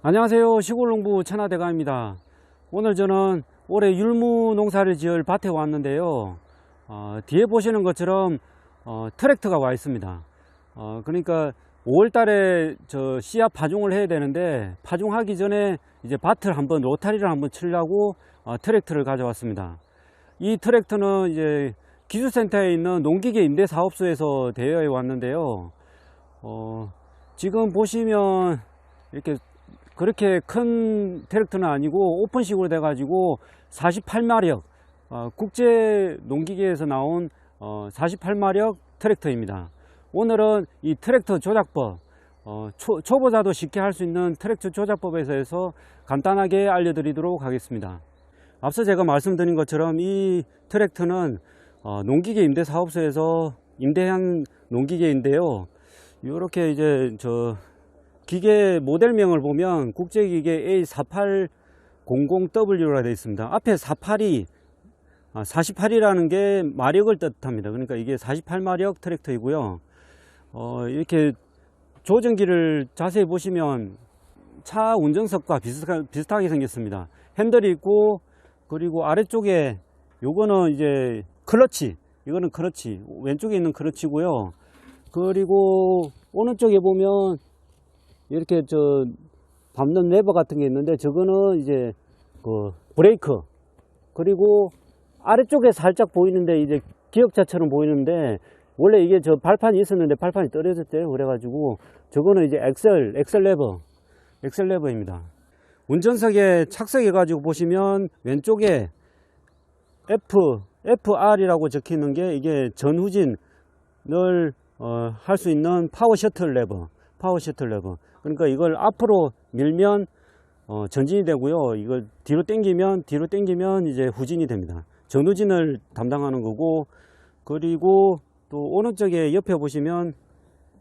안녕하세요. 시골농부 천하대가입니다. 오늘 저는 올해 율무 농사를 지을 밭에 왔는데요. 어, 뒤에 보시는 것처럼 어, 트랙터가 와 있습니다. 어, 그러니까 5월 달에 저 씨앗 파종을 해야 되는데 파종하기 전에 이제 밭을 한번 로타리를 한번 치려고 어, 트랙터를 가져왔습니다. 이 트랙터는 이제 기술센터에 있는 농기계 임대 사업소에서 대여해 왔는데요. 어, 지금 보시면 이렇게 그렇게 큰 트랙터는 아니고 오픈식으로 돼 가지고 48마력 어, 국제 농기계에서 나온 어, 48마력 트랙터입니다. 오늘은 이 트랙터 조작법 어, 초, 초보자도 쉽게 할 수 있는 트랙터 조작법에 대해서 간단하게 알려드리도록 하겠습니다. 앞서 제가 말씀드린 것처럼 이 트랙터는 어, 농기계 임대 사업소에서 임대한 농기계인데요. 이렇게 이제 저 기계 모델명을 보면 국제기계 A4800W라 되어 있습니다. 앞에 48이 48이라는 게 마력을 뜻합니다. 그러니까 이게 48마력 트랙터이고요. 어, 이렇게 조정기를 자세히 보시면 차 운전석과 비슷하, 비슷하게 생겼습니다. 핸들이 있고 그리고 아래쪽에 요거는 이제 클러치 이거는 클러치 왼쪽에 있는 클러치고요. 그리고 오른쪽에 보면 이렇게 저 밟는 레버 같은 게 있는데 저거는 이제 그 브레이크. 그리고 아래쪽에 살짝 보이는데 이제 기역자처럼 보이는데 원래 이게 저 발판이 있었는데 발판이 떨어졌대요. 그래가지고 저거는 이제 엑셀 엑셀 레버. 엑셀 레버입니다. 운전석에 착석해 가지고 보시면 왼쪽에 F FR이라고 적혀 있는 게 이게 전후진을 어, 할 수 있는 파워 셔틀 레버 파워 셔틀 레버 그러니까 이걸 앞으로 밀면 어, 전진이 되고요. 이걸 뒤로 당기면 뒤로 당기면 이제 후진이 됩니다. 전후진을 담당하는 거고 그리고 또 오른쪽에 옆에 보시면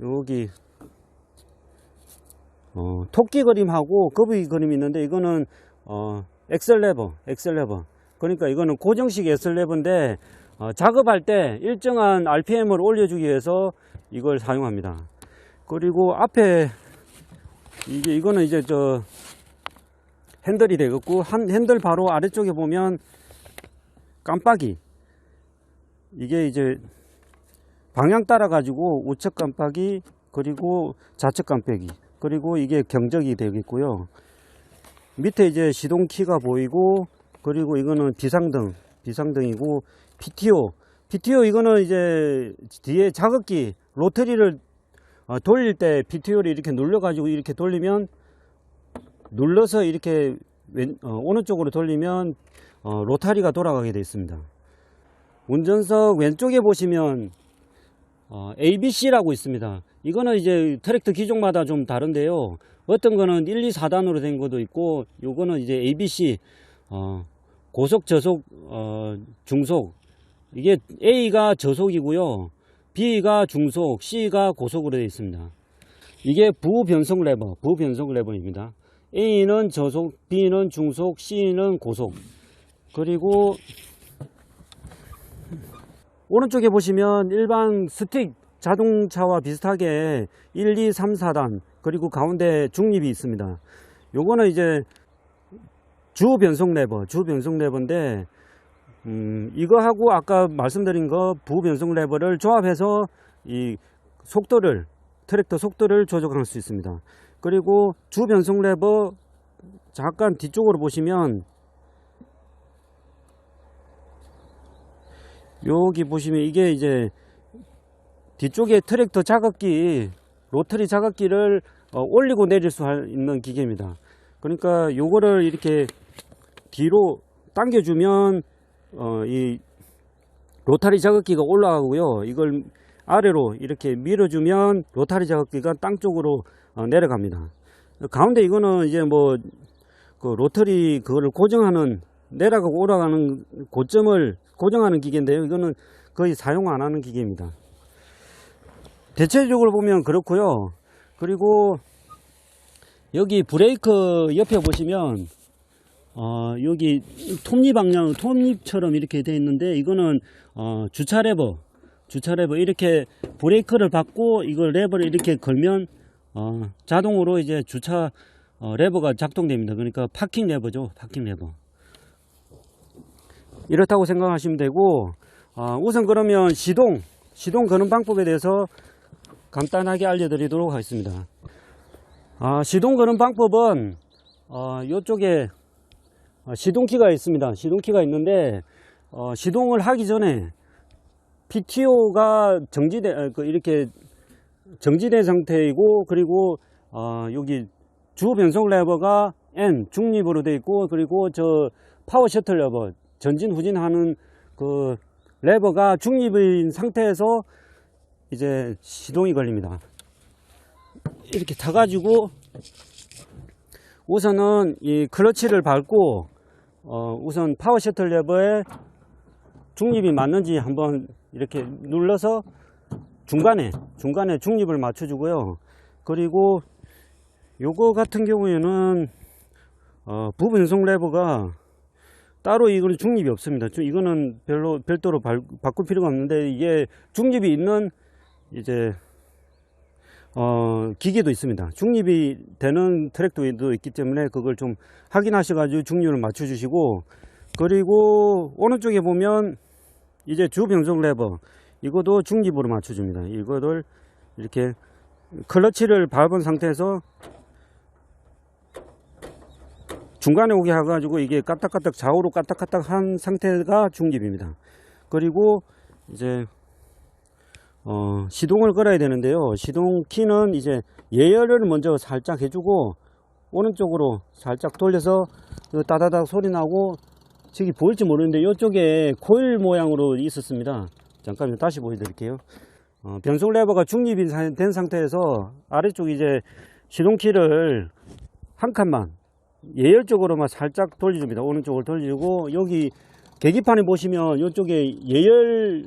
여기 어, 토끼 그림하고 거북이 그림이 있는데 이거는 어, 엑셀 레버 엑셀 레버. 그러니까 이거는 고정식 엑셀 레버인데 어, 작업할 때 일정한 RPM을 올려주기 위해서 이걸 사용합니다. 그리고 앞에 이게 이거는 이제 저 핸들이 되겠고 한 핸들 바로 아래쪽에 보면 깜빡이. 이게 이제 방향 따라 가지고 우측 깜빡이 그리고 좌측 깜빡이 그리고 이게 경적이 되겠고요. 밑에 이제 시동 키가 보이고 그리고 이거는 비상등 비상등이고 PTO PTO 이거는 이제 뒤에 자극기 로터리를 어, 돌릴 때 PTO를 이렇게 눌러 가지고 이렇게 돌리면 눌러서 이렇게 왼, 어, 오른쪽으로 돌리면 어, 로타리가 돌아가게 되어 있습니다. 운전석 왼쪽에 보시면 어, ABC라고 있습니다. 이거는 이제 트랙터 기종마다 좀 다른데요. 어떤 거는 1, 2, 4단으로 된 것도 있고 요거는 이제 ABC 어, 고속 저속 어, 중속. 이게 A가 저속이고요 B가 중속, C가 고속으로 되어 있습니다. 이게 부변속 레버, 부변속 레버입니다. A는 저속, B는 중속, C는 고속. 그리고 오른쪽에 보시면 일반 스틱 자동차와 비슷하게 1, 2, 3, 4단 그리고 가운데 중립이 있습니다. 요거는 이제 주 변속 레버, 주 변속 레버인데 음, 이거하고 아까 말씀드린 거 부변속 레버를 조합해서 이 속도를 트랙터 속도를 조정할 수 있습니다. 그리고 주 변속 레버 잠깐 뒤쪽으로 보시면 여기 보시면 이게 이제 뒤쪽에 트랙터 자극기 로터리 자극기를 어, 올리고 내릴 수 있는 기계입니다. 그러니까 요거를 이렇게 뒤로 당겨주면 어, 이 로타리 자극기가 올라가고요. 이걸 아래로 이렇게 밀어주면 로타리 자극기가 땅 쪽으로 어, 내려갑니다. 가운데 이거는 이제 뭐 그 로터리 그거를 고정하는 내려가고 올라가는 고점을 고정하는 기계인데요. 이거는 거의 사용 안 하는 기계입니다. 대체적으로 보면 그렇고요. 그리고 여기 브레이크 옆에 보시면 어, 여기 톱니 방향, 톱니처럼 이렇게 되어 있는데 이거는 어, 주차 레버, 주차 레버 이렇게 브레이크를 받고 이걸 레버를 이렇게 걸면 어, 자동으로 이제 주차 어, 레버가 작동됩니다. 그러니까 파킹 레버죠. 파킹 레버. 이렇다고 생각하시면 되고 어, 우선 그러면 시동 시동 거는 방법에 대해서 간단하게 알려드리도록 하겠습니다. 아, 시동 거는 방법은 어, 이쪽에 어, 시동키가 있습니다. 시동키가 있는데 어, 시동을 하기 전에 PTO가 정지돼 어, 그 이렇게 정지된 상태이고 그리고 어, 여기 주 변속 레버가 N 중립으로 되어 있고 그리고 저 파워 셔틀 레버 전진 후진하는 그 레버가 중립인 상태에서 이제 시동이 걸립니다. 이렇게 타 가지고 우선은 이 클러치를 밟고 어, 우선 파워 셔틀 레버에 중립이 맞는지 한번 이렇게 눌러서 중간에 중간에 중립을 맞춰주고요. 그리고 요거 같은 경우에는 어, 부분성 레버가 따로 이거는 중립이 없습니다. 주- 이거는 별로 별도로 발- 바꿀 필요가 없는데 이게 중립이 있는 이제 어, 기계도 있습니다. 중립이 되는 트랙도 있기 때문에 그걸 좀 확인하셔가지고 중립을 맞춰주시고 그리고 오른쪽에 보면 이제 주 변속 레버 이것도 중립으로 맞춰줍니다. 이거를 이렇게 클러치를 밟은 상태에서 중간에 오게 해가지고 이게 까딱까딱 좌우로 까딱까딱 한 상태가 중립입니다. 그리고 이제 어, 시동을 걸어야 되는데요. 시동 키는 이제 예열을 먼저 살짝 해주고 오른쪽으로 살짝 돌려서 그 따다닥 소리 나고 저기 보일지 모르는데 이쪽에 코일 모양으로 있었습니다. 잠깐만 다시 보여드릴게요. 어, 변속 레버가 중립이 사- 된 상태에서 아래쪽 이제 시동키를 한 칸만 예열적으로만 살짝 돌려줍니다. 오른쪽을 돌리고 여기 계기판에 보시면 이쪽에 예열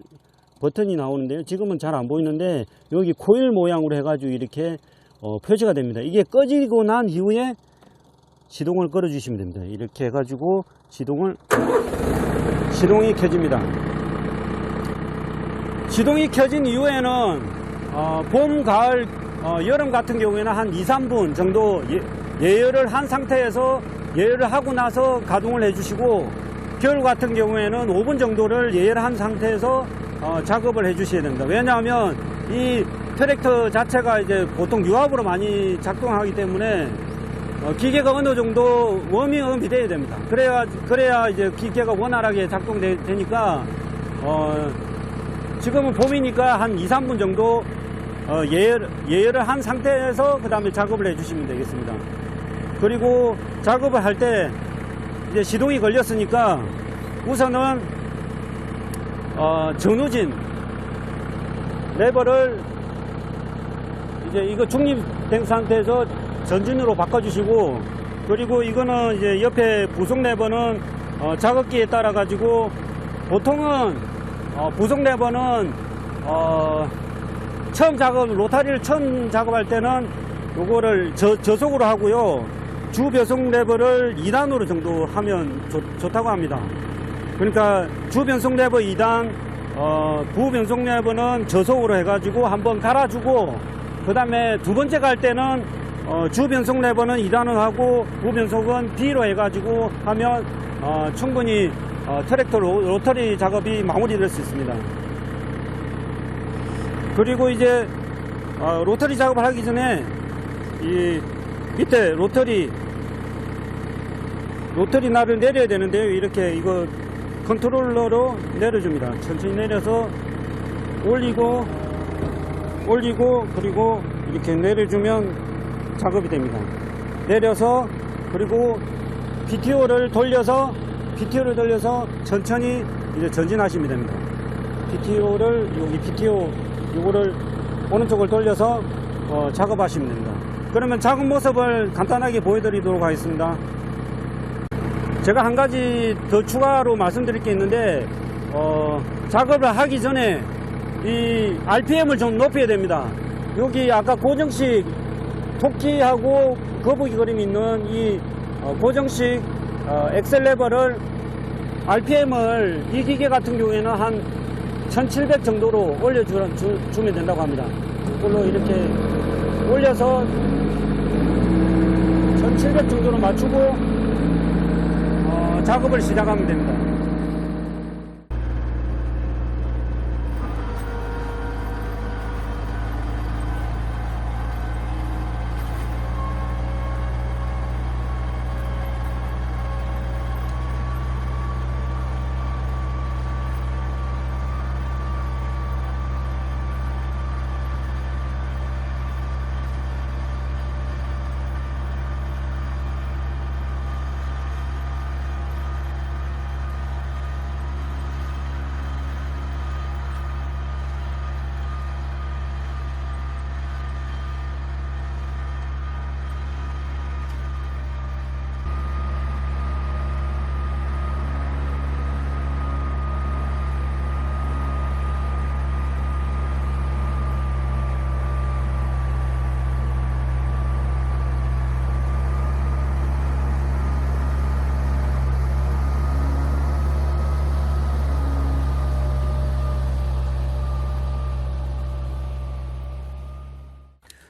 버튼이 나오는데요. 지금은 잘 안 보이는데 여기 코일 모양으로 해가지고 이렇게 어, 표시가 됩니다. 이게 꺼지고 난 이후에 시동을 걸어 주시면 됩니다. 이렇게 해가지고 시동을 시동이 켜집니다. 시동이 켜진 이후에는 어, 봄, 가을, 어, 여름 같은 경우에는 한 2, 3분 정도 예, 열을한 상태에서 예열을 하고 나서 가동을 해주시고 겨울 같은 경우에는 5분 정도를 예열한 상태에서 어, 작업을 해주셔야 됩니다. 왜냐하면 이 트랙터 자체가 이제 보통 유압으로 많이 작동하기 때문에 어, 기계가 어느 정도 워밍업이 돼야 됩니다. 그래야 그래야 이제 기계가 원활하게 작동되니까 어, 지금은 봄이니까 한 2, 3분 정도 어, 예열, 예열을 한 상태에서 그 다음에 작업을 해주시면 되겠습니다. 그리고 작업을 할 때 이제 시동이 걸렸으니까 우선은 어, 전후진. 레버를 이제 이거 중립된 상태에서 전진으로 바꿔주시고 그리고 이거는 이제 옆에 부속 레버는 어, 작업기에 따라 가지고 보통은 어, 부속 레버는 어, 처음 작업 로타리를 처음 작업할 때는 요거를 저, 저속으로 하고요. 주 변속 레버를 2단으로 정도 하면 좋, 좋다고 합니다 그러니까 주 변속 레버 2단 어, 부 변속 레버는 저속으로 해가지고 한번 갈아주고 그 다음에 두 번째 갈 때는 어, 주 변속 레버는 2단을 하고 부 변속은 B로 해가지고 하면 어, 충분히 어, 트랙터 로, 로터리 작업이 마무리될 수 있습니다. 그리고 이제 어, 로터리 작업을 하기 전에 이 밑에 로터리 로터리 날을 내려야 되는데요. 이렇게 이거 컨트롤러로 내려줍니다. 천천히 내려서 올리고 올리고 그리고 이렇게 내려주면 작업이 됩니다. 내려서 그리고 PTO를 돌려서 PTO를 돌려서 천천히 이제 전진하시면 됩니다. PTO를 여기 PTO 요거를 오른쪽을 돌려서 어, 작업하시면 됩니다. 그러면 작업 모습을 간단하게 보여드리도록 하겠습니다. 제가 한 가지 더 추가로 말씀드릴 게 있는데 어, 작업을 하기 전에 이 RPM을 좀 높여야 됩니다. 여기 아까 고정식 토끼하고 거북이 그림이 있는 이 어, 고정식 어, 엑셀 레버를 RPM을 이 기계 같은 경우에는 한 1700 정도로 올려주면 된다고 합니다. 이걸로 이렇게 올려서 천천히 700 정도로 맞추고 어, 작업을 시작하면 됩니다.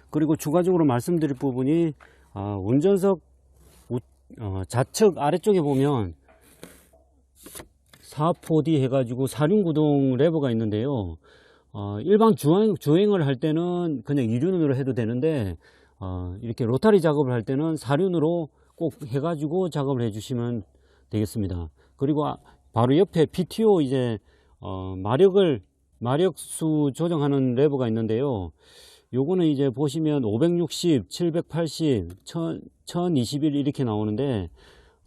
그리고 추가적으로 말씀드릴 부분이 아, 운전석 우- 어, 좌측 아래쪽에 보면 4포D 해가지고 사륜구동 레버가 있는데요. 어, 일반 주행, 주행을 할 때는 그냥 이륜으로 해도 되는데 어, 이렇게 로타리 작업을 할 때는 사륜으로 꼭 해가지고 작업을 해주시면 되겠습니다. 그리고 아- 바로 옆에 PTO 이제 어, 마력을 마력수 조정하는 레버가 있는데요. 요거는 이제 보시면 560, 780, 1000, 1021 이렇게 나오는데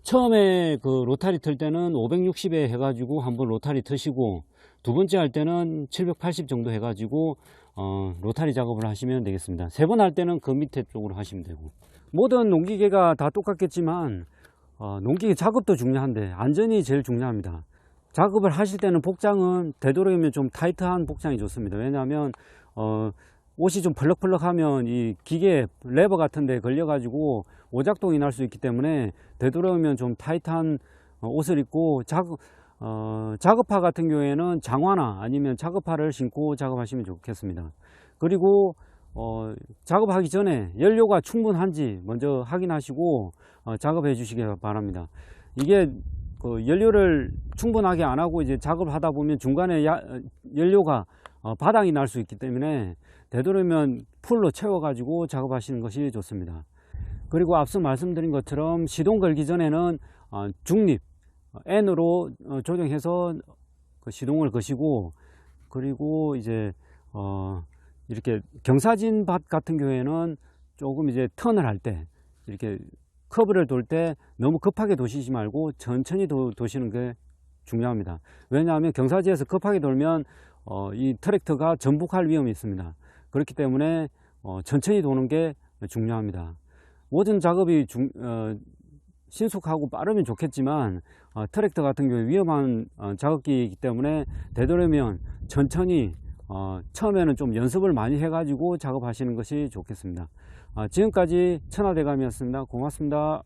처음에 그 로타리 틀 때는 560에 해가지고 한번 로타리 트시고 두 번째 할 때는 780 정도 해가지고 어, 로타리 작업을 하시면 되겠습니다. 세 번 할 때는 그 밑에 쪽으로 하시면 되고 모든 농기계가 다 똑같겠지만 어, 농기계 작업도 중요한데 안전이 제일 중요합니다. 작업을 하실 때는 복장은 되도록이면 좀 타이트한 복장이 좋습니다. 왜냐하면 어, 옷이 좀 펄럭펄럭하면 이 기계 레버 같은 데 걸려 가지고 오작동이 날 수 있기 때문에 되도록이면 좀 타이트한 어, 옷을 입고 작업, 어, 작업화 같은 경우에는 장화나 아니면 작업화를 신고 작업하시면 좋겠습니다. 그리고 어, 작업하기 전에 연료가 충분한지 먼저 확인하시고 어, 작업해 주시기 바랍니다. 이게 그 연료를 충분하게 안 하고 이제 작업을 하다 보면 중간에 야- 연료가 어, 바닥이 날 수 있기 때문에 되도록이면 풀로 채워가지고 작업하시는 것이 좋습니다. 그리고 앞서 말씀드린 것처럼 시동 걸기 전에는 어, 중립 어, N으로 어, 조정해서 그 시동을 거시고 그리고 이제 어, 이렇게 경사진 밭 같은 경우에는 조금 이제 턴을 할 때 이렇게 커브를 돌 때 너무 급하게 도시지 말고 천천히 도, 도시는 게 중요합니다. 왜냐하면 경사지에서 급하게 돌면 어, 이 트랙터가 전복할 위험이 있습니다. 그렇기 때문에 어, 천천히 도는 게 중요합니다. 모든 작업이 중- 어, 신속하고 빠르면 좋겠지만 어, 트랙터 같은 경우에 위험한 어, 작업기이기 때문에 되도록이면 천천히 어, 처음에는 좀 연습을 많이 해가지고 작업하시는 것이 좋겠습니다. 어, 지금까지 천하대감이었습니다. 고맙습니다.